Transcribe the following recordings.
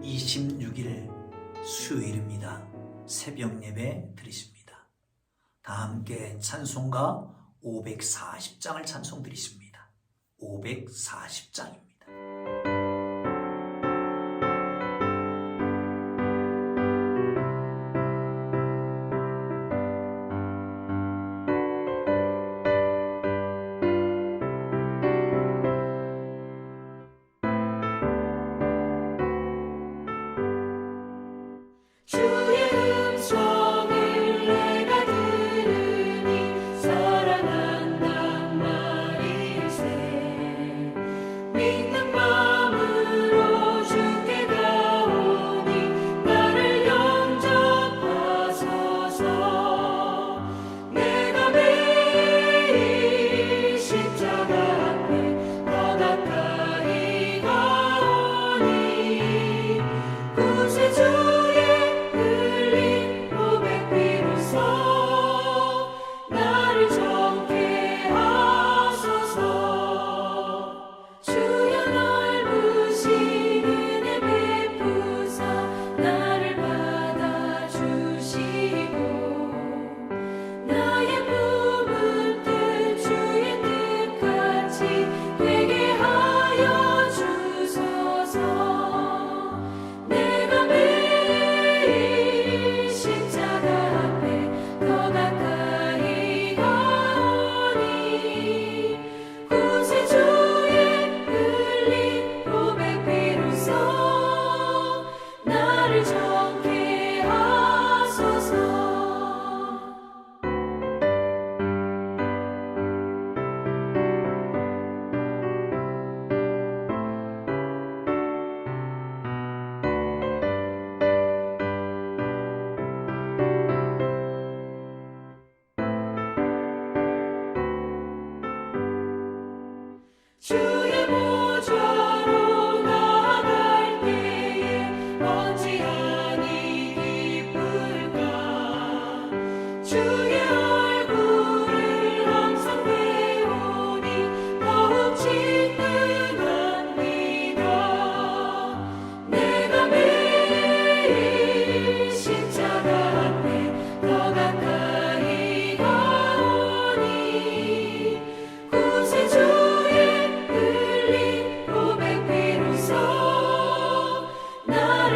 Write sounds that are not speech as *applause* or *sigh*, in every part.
10월 26일 수요일입니다. 새벽 예배 드리십니다. 다 함께 찬송가 540장을 찬송 드리십니다. 540장입니다.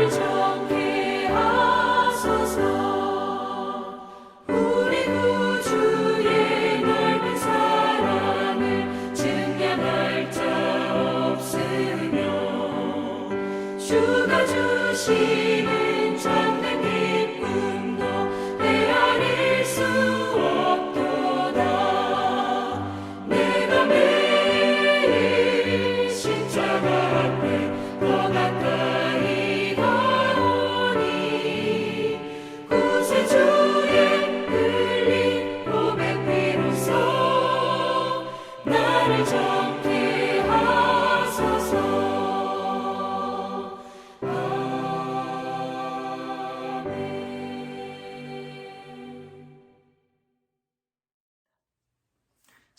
나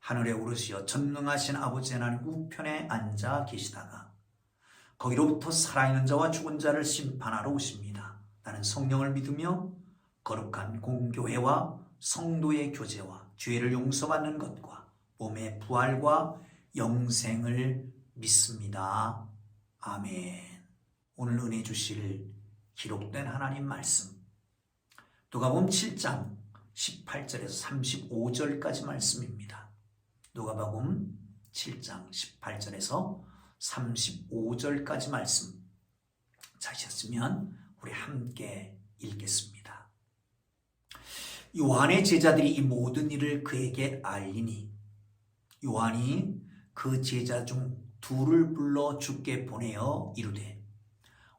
하늘에 오르시어 전능하신 아버지 하나님 우편에 앉아 계시다가 거기로부터 살아있는 자와 죽은 자를 심판하러 오십니다. 나는 성령을 믿으며 거룩한 공교회와 성도의 교제와 죄를 용서받는 것과 몸의 부활과 영생을 믿습니다. 아멘. 오늘 은혜 주실 기록된 하나님 말씀. 누가복음 7장 18절에서 35절까지 말씀입니다. 누가복음 7장 18절에서 35절까지 말씀 찾으셨으면 우리 함께 읽겠습니다. 요한의 제자들이 이 모든 일을 그에게 알리니 요한이 그 제자 중 둘을 불러 주께 보내어 이르되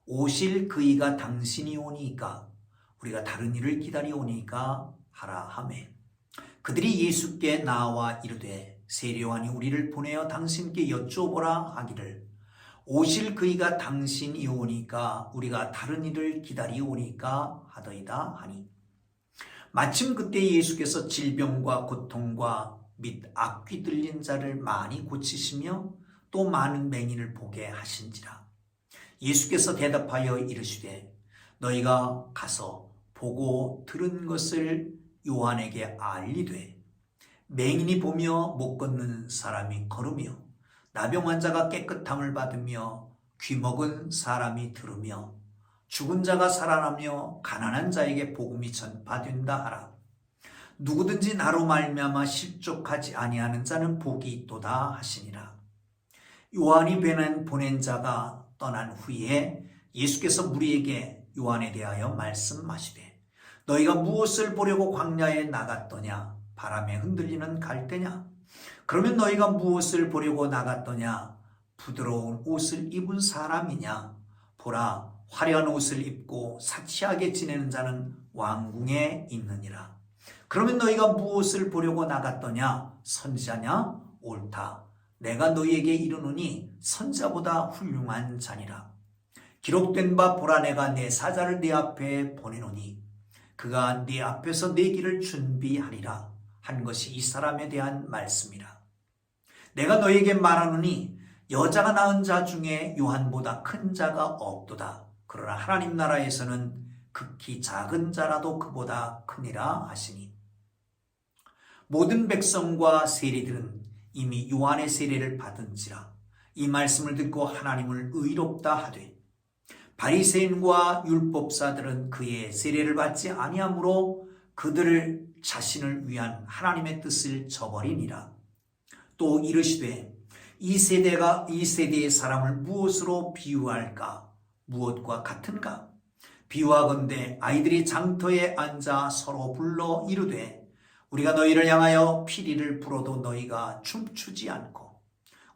오실 그이가 당신이 오니까 우리가 다른 일을 기다리오니까 하라 하매 그들이 예수께 나와 이르되 세례요한이 우리를 보내어 당신께 여쭈어보라 하기를. 오실 그이가 당신이 오니까 우리가 다른 일을 기다리오니까 하더이다 하니. 마침 그때 예수께서 질병과 고통과 및 악귀 들린 자를 많이 고치시며 또 많은 맹인을 보게 하신지라. 예수께서 대답하여 이르시되 너희가 가서 보고 들은 것을 요한에게 알리되 맹인이 보며 못 걷는 사람이 걸으며 나병 환자가 깨끗함을 받으며 귀먹은 사람이 들으며 죽은 자가 살아나며 가난한 자에게 복음이 전파된다 하라. 누구든지 나로 말미암아 실족하지 아니하는 자는 복이 있도다 하시니라. 요한이 보낸, 보낸 자가 떠난 후에 예수께서 무리에게 요한에 대하여 말씀하시되 너희가 무엇을 보려고 광야에 나갔더냐 바람에 흔들리는 갈대냐? 그러면 너희가 무엇을 보려고 나갔더냐? 부드러운 옷을 입은 사람이냐? 보라 화려한 옷을 입고 사치하게 지내는 자는 왕궁에 있느니라. 그러면 너희가 무엇을 보려고 나갔더냐? 선지자냐? 옳다. 내가 너희에게 이르노니 선자보다 훌륭한 자니라. 기록된 바 보라 내가 내 사자를 네 앞에 보내노니 그가 네 앞에서 내 길을 준비하리라 한 것이 이 사람에 대한 말씀이라. 내가 너에게 말하노니 여자가 낳은 자 중에 요한보다 큰 자가 없도다. 그러나 하나님 나라에서는 극히 작은 자라도 그보다 크니라 하시니 모든 백성과 세리들은 이미 요한의 세례를 받은지라 이 말씀을 듣고 하나님을 의롭다 하되 바리새인과 율법사들은 그의 세례를 받지 아니하므로 그들을 자신을 위한 하나님의 뜻을 저버리니라. 또 이르시되 이 세대가 이 세대의 사람을 무엇으로 비유할까? 무엇과 같은가? 비유하건대 아이들이 장터에 앉아 서로 불러 이르되 우리가 너희를 향하여 피리를 불어도 너희가 춤추지 않고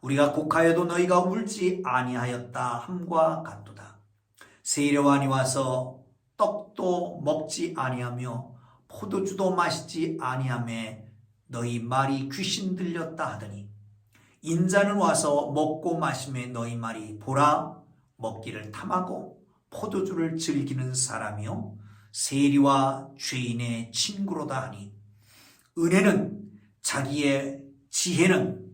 우리가 곡하여도 너희가 울지 아니하였다 함과 같도다. 세례관이 와서 떡도 먹지 아니하며 포도주도 마시지 아니하매 너희 말이 귀신 들렸다 하더니 인자는 와서 먹고 마심에 너희 말이 보라 먹기를 탐하고 포도주를 즐기는 사람이요 세리와 죄인의 친구로다 하니 은혜는 자기의 지혜는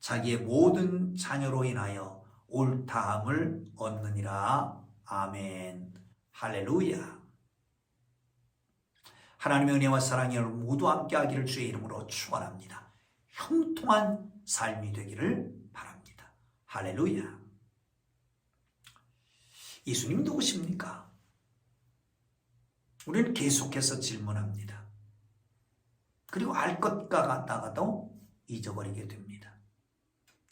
자기의 모든 자녀로 인하여 옳다함을 얻느니라. 아멘. 할렐루야 하나님의 은혜와 사랑이 여러분 모두 함께 하기를 주의 이름으로 축원합니다. 형통한 삶이 되기를 바랍니다. 할렐루야. 예수님 누구십니까? 우리는 계속해서 질문합니다. 그리고 알 것과 같다가도 잊어버리게 됩니다.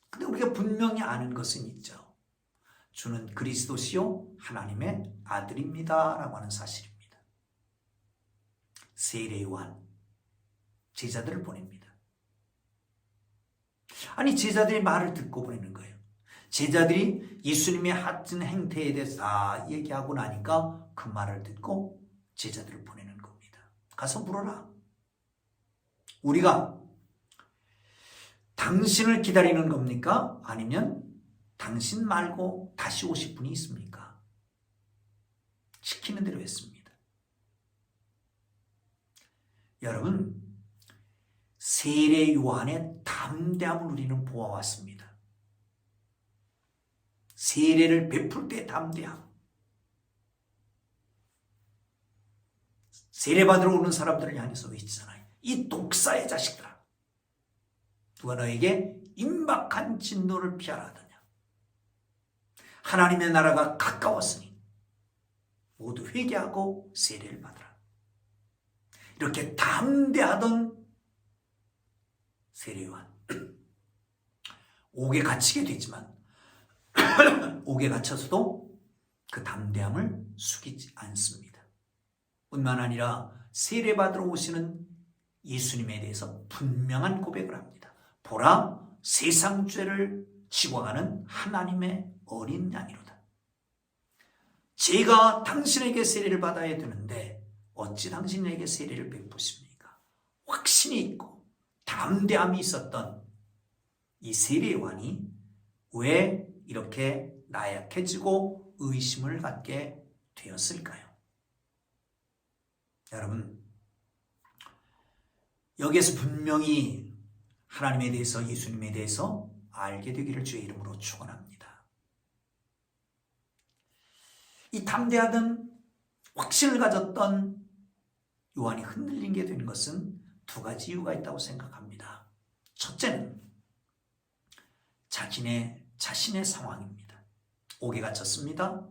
근데 우리가 분명히 아는 것은 있죠. 주는 그리스도시요 하나님의 아들입니다라고 하는 사실입니다. 세례 요한 제자들을 보냅니다. 아니 제자들이 말을 듣고 보내는 거예요. 제자들이 예수님의 하신 행태에 대해서 다 얘기하고 나니까 그 말을 듣고 제자들을 보내는 겁니다. 가서 물어라. 우리가 당신을 기다리는 겁니까? 아니면 당신 말고 다시 오실 분이 있습니까? 시키는 대로 했습니다. 여러분, 세례 요한의 담대함을 우리는 보아왔습니다. 세례를 베풀 때 담대함. 세례 받으러 오는 사람들을 향해서 외치잖아요. 이 독사의 자식들아. 누가 너에게 임박한 진노를 피하라 하더냐. 하나님의 나라가 가까웠으니 모두 회개하고 세례를 받으라. 이렇게 담대하던 세례요한 옥에 갇히게 되지만 *clears throat* 옥에 갇혀서도 그 담대함을 숙이지 않습니다. 뿐만 아니라 세례 받으러 오시는 예수님에 대해서 분명한 고백을 합니다. 보라 세상 죄를 지고 가는 하나님의 어린 양이로다. 제가 당신에게 세례를 받아야 되는데 어찌 당신에게 세례를 베푸십니까? 확신이 있고 담대함이 있었던 이 세례 요한이 왜 이렇게 나약해지고 의심을 갖게 되었을까요? 여러분, 여기에서 분명히 하나님에 대해서 예수님에 대해서 알게 되기를 주의 이름으로 축원합니다. 이 담대하던 확신을 가졌던 요한이 흔들린 게된 것은 두 가지 이유가 있다고 생각합니다. 첫째는 자신의 자신의 상황입니다. 옥에 갇혔습니다.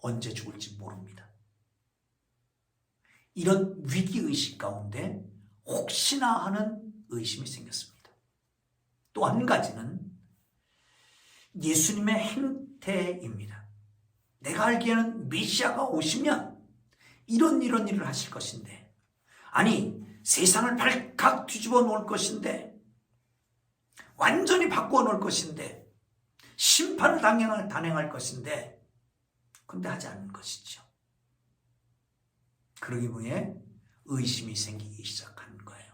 언제 죽을지 모릅니다. 이런 위기 의식 가운데 혹시나 하는 의심이 생겼습니다. 또 한 가지는 예수님의 행태입니다. 내가 알기에는 메시아가 오시면 이런 이런 일을 하실 것인데 아니 세상을 발칵 뒤집어 놓을 것인데 완전히 바꾸어 놓을 것인데 심판을 단행할, 단행할 것인데 근데 하지 않는 것이죠. 그러기 위해 의심이 생기기 시작하는 거예요.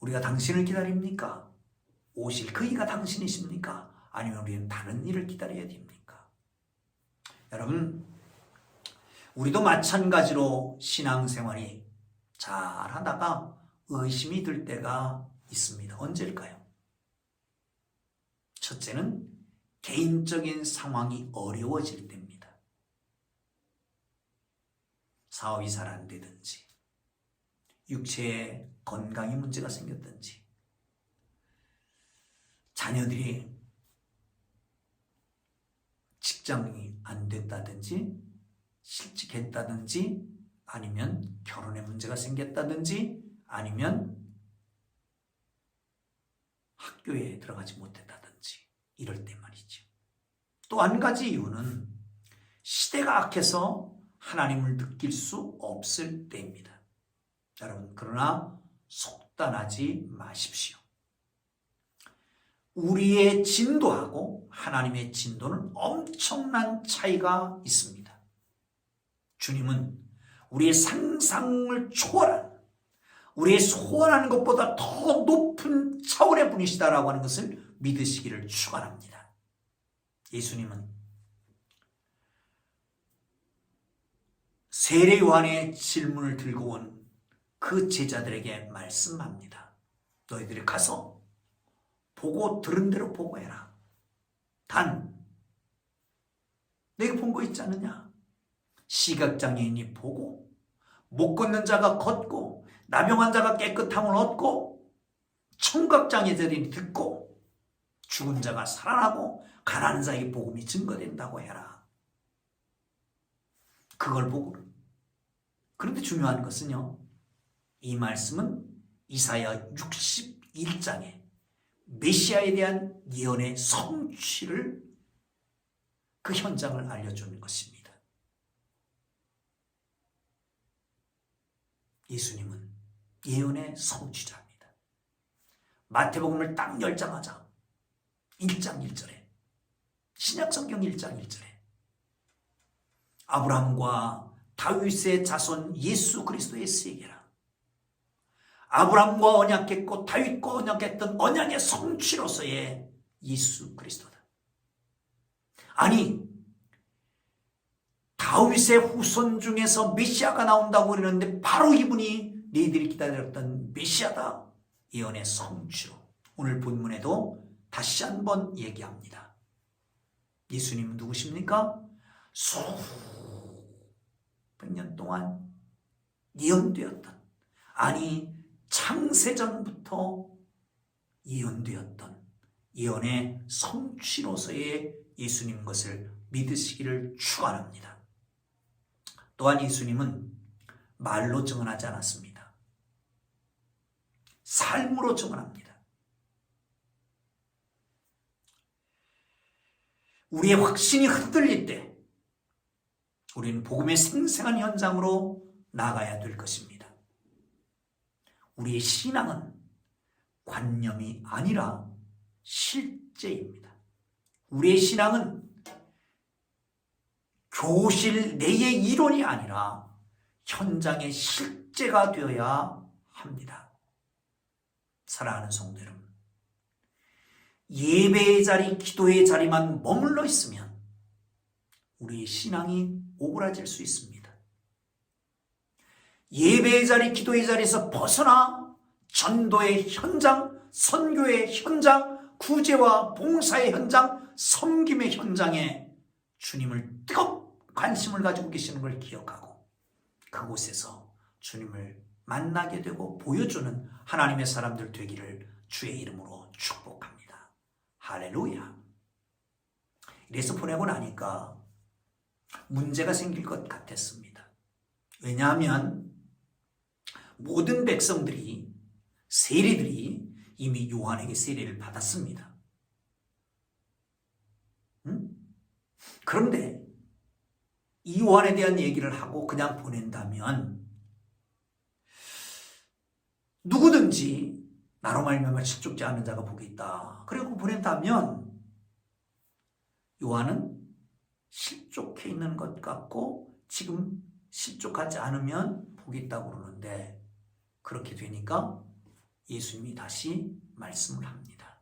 우리가 당신을 기다립니까? 오실 그이가 당신이십니까? 아니면 우리는 다른 일을 기다려야 됩니까? 여러분, 우리도 마찬가지로 신앙생활이 잘 하다가 의심이 들 때가 있습니다. 언제일까요? 첫째는 개인적인 상황이 어려워질 때입니다. 사업이 잘 안 되든지, 육체에 건강에 문제가 생겼든지, 자녀들이 직장이 안 됐다든지, 실직했다든지, 아니면 결혼에 문제가 생겼다든지, 아니면 학교에 들어가지 못했다든지, 이럴 때 말이죠. 또 한 가지 이유는 시대가 악해서 하나님을 느낄 수 없을 때입니다. 여러분, 그러나 속단하지 마십시오. 우리의 진도하고 하나님의 진도는 엄청난 차이가 있습니다. 주님은 우리의 상상을 초월한 우리의 소원하는 것보다 더 높은 차원의 분이시다라고 하는 것을 믿으시기를 축원합니다. 예수님은 세례 요한의 질문을 들고 온 그 제자들에게 말씀합니다. 너희들이 가서 보고 들은 대로 보고 해라. 단 내가 본 거 있지 않느냐? 시각장애인이 보고 못 걷는 자가 걷고 나병한 자가 깨끗함을 얻고 청각장애들이 듣고 죽은 자가 살아나고 가난한 자의 복음이 증거된다고 해라. 그걸 보고 그런데 중요한 것은요. 이 말씀은 이사야 61장에 메시아에 대한 예언의 성취를 그 현장을 알려주는 것입니다. 예수님은 예언의 성취자입니다. 마태복음을 딱 열자마자 1장 1절에 신약성경 1장 1절에 아브라함과 다윗의 자손 예수 그리스도의 세계라 아브라함과 언약했고 다윗과 언약했던 언약의 성취로서의 예수 그리스도다. 아니 다윗의 후손 중에서 메시아가 나온다고 그러는데 바로 이분이 너희들이 기다렸던 메시아다. 예언의 성취로 오늘 본문에도 다시 한번 얘기합니다. 예수님 누구십니까? 수백 년 동안 예언되었던 아니 창세전부터 예언되었던 예언의 성취로서의 예수님 것을 믿으시기를 축원합니다. 또한 예수님은 말로 증언하지 않았습니다. 삶으로 증언합니다. 우리의 확신이 흔들릴 때 우리는 복음의 생생한 현장으로 나가야 될 것입니다. 우리의 신앙은 관념이 아니라 실제입니다. 우리의 신앙은 교실 내의 이론이 아니라 현장의 실제가 되어야 합니다. 사랑하는 성도 여러분, 예배의 자리, 기도의 자리만 머물러 있으면 우리의 신앙이 오그라질 수 있습니다. 예배의 자리, 기도의 자리에서 벗어나 전도의 현장, 선교의 현장, 구제와 봉사의 현장, 섬김의 현장에 주님을 뜨겁 관심을 가지고 계시는 걸 기억하고 그곳에서 주님을 만나게 되고 보여주는 하나님의 사람들 되기를 주의 이름으로 축복합니다. 할렐루야. 이래서 보내고 나니까 문제가 생길 것 같았습니다. 왜냐하면 모든 백성들이 세리들이 이미 요한에게 세례를 받았습니다. 응? 그런데 이 요한에 대한 얘기를 하고 그냥 보낸다면 누구든지 나로 말미암아 실족지 않은 자가 복이 있다. 그리고 보낸다면 요한은 실족해 있는 것 같고 지금 실족하지 않으면 복이 있다고 그러는데 그렇게 되니까 예수님이 다시 말씀을 합니다.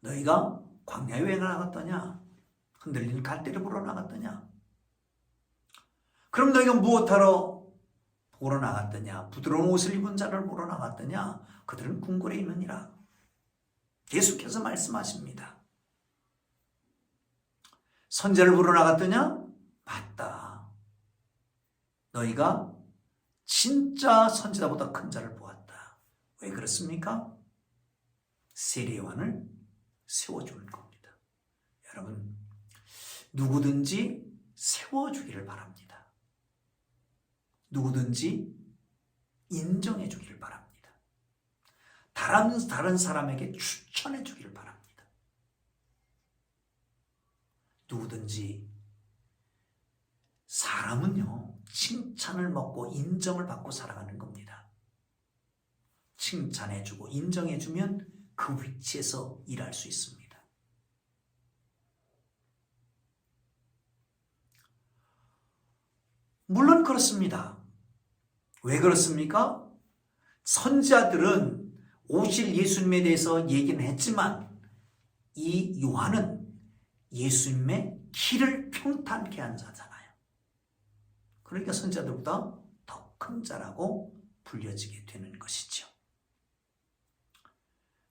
너희가 광야 여행을 나갔더냐? 흔들리는 갈대를 보러 나갔더냐? 그럼 너희가 무엇하러 보러 나갔더냐? 부드러운 옷을 입은 자를 보러 나갔더냐? 그들은 궁궐에 있느니라. 계속해서 말씀하십니다. 선제를 보러 나갔더냐? 맞다. 너희가 진짜 선지자보다 큰 자를 보았다. 왜 그렇습니까? 세례요한을 세워주는 겁니다. 여러분, 누구든지 세워주기를 바랍니다. 누구든지 인정해 주기를 바랍니다. 다른, 다른 사람에게 추천해 주기를 바랍니다. 누구든지 사람은요, 칭찬을 먹고 인정을 받고 살아가는 겁니다. 칭찬해주고 인정해주면 그 위치에서 일할 수 있습니다. 물론 그렇습니다. 왜 그렇습니까? 선지자들은 오실 예수님에 대해서 얘기는 했지만 이 요한은 예수님의 길을 평탄케 한 자잖아요. 그러니까 선자들보다 더 큰 자라고 불려지게 되는 것이죠.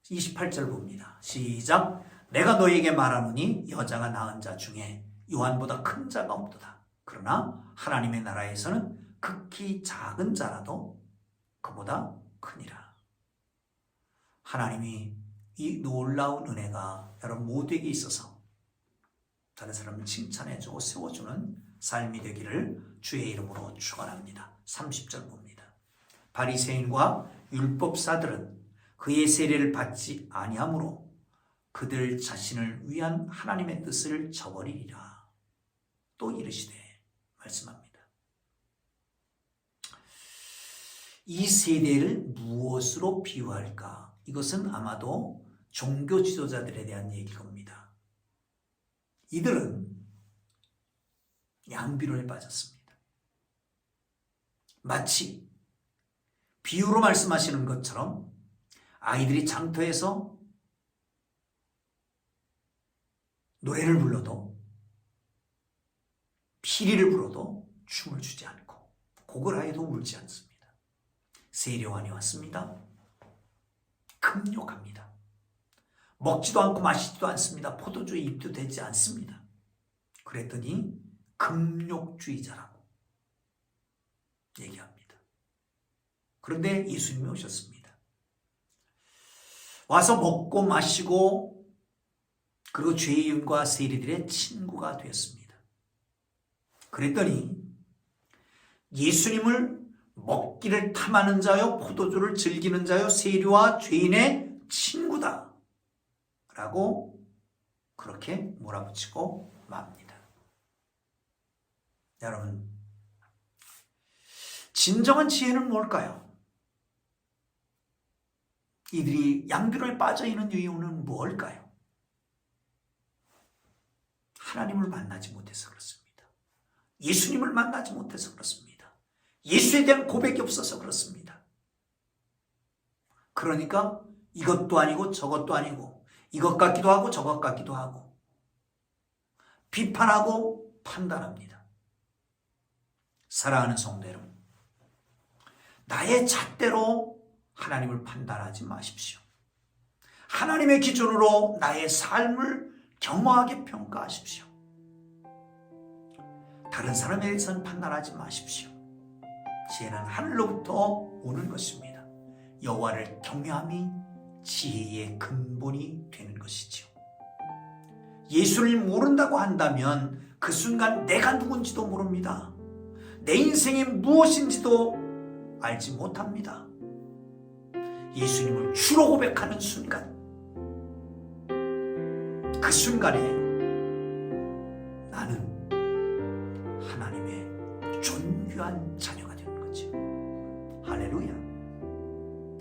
28절 봅니다. 시작. 내가 너에게 말하노니 여자가 낳은 자 중에 요한보다 큰 자가 없도다. 그러나 하나님의 나라에서는 극히 작은 자라도 그보다 크니라. 하나님이 이 놀라운 은혜가 여러분 모두에게 있어서 다른 사람을 칭찬해주고 세워주는 삶이 되기를 주의 이름으로 축원합니다. 30절 봅니다. 바리새인과 율법사들은 그의 세례를 받지 아니하므로 그들 자신을 위한 하나님의 뜻을 저버리리라. 또 이르시되 말씀합니다. 이 세대를 무엇으로 비유할까? 이것은 아마도 종교 지도자들에 대한 얘기일 겁니다. 이들은 양비론에 빠졌습니다. 마치 비유로 말씀하시는 것처럼 아이들이 장터에서 노래를 불러도 피리를 불어도 춤을 추지 않고 곡을 하여도 울지 않습니다. 세례관이 왔습니다. 금욕합니다. 먹지도 않고 마시지도 않습니다. 포도주에 입도 되지 않습니다. 그랬더니 금욕주의자라고 얘기합니다. 그런데 예수님이 오셨습니다. 와서 먹고 마시고 그리고 죄인과 세리들의 친구가 되었습니다. 그랬더니 예수님을 먹기를 탐하는 자요, 포도주를 즐기는 자요, 세리와 죄인의 친구다. 라고 그렇게 몰아붙이고 맙니다. 여러분, 진정한 지혜는 뭘까요? 이들이 양비론에 빠져 있는 이유는 뭘까요? 하나님을 만나지 못해서 그렇습니다. 예수님을 만나지 못해서 그렇습니다. 예수에 대한 고백이 없어서 그렇습니다. 그러니까 이것도 아니고 저것도 아니고 이것 같기도 하고 저것 같기도 하고 비판하고 판단합니다. 사랑하는 성도 여러분, 나의 잣대로 하나님을 판단하지 마십시오. 하나님의 기준으로 나의 삶을 겸허하게 평가하십시오. 다른 사람에 대해서는 판단하지 마십시오. 지혜는 하늘로부터 오는 것입니다. 여호와를 경외함이 지혜의 근본이 되는 것이지요. 예수를 모른다고 한다면 그 순간 내가 누군지도 모릅니다. 내 인생이 무엇인지도 알지 못합니다. 예수님을 주로 고백하는 순간, 그 순간에 나는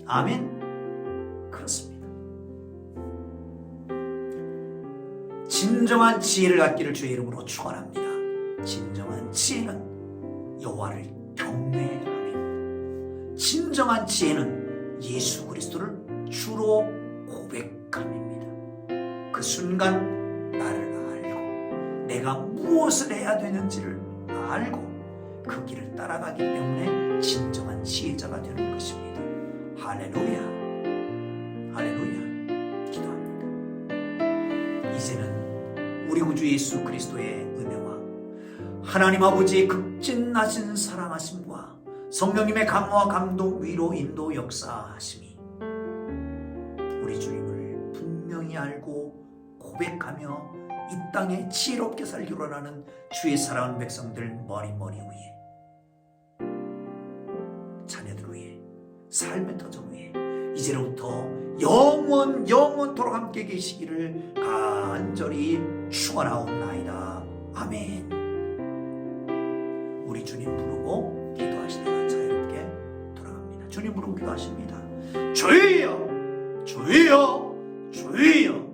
아멘. 그렇습니다. 진정한 지혜를 갖기를 주의 이름으로 축원합니다. 진정한 지혜는 여호와를 경외함입니다. 진정한 지혜는 예수 그리스도를 주로 고백함입니다. 그 순간 나를 알고 내가 무엇을 해야 되는지를 알고 그 길을 따라가기 때문에 진정한 지혜자가 되는 것입니다. 할렐루야. 할렐루야. 기도합니다. 이제는 우리 구주 예수 그리스도의 은혜와 하나님 아버지의 극진하신 사랑하심과 성령님의 강화와 감동, 위로, 인도, 역사하심이 우리 주님을 분명히 알고 고백하며 이 땅에 지혜롭게 살기로 하는 주의 사랑하는 백성들 머리 머리 위에 삶의 터전 위에 이제로부터 영원 영원토록 함께 계시기를 간절히 축원하옵나이다. 아멘. 우리 주님 부르고 기도하시다가 자유롭게 돌아갑니다. 주님 부르고 기도하십니다. 주여, 주여, 주여.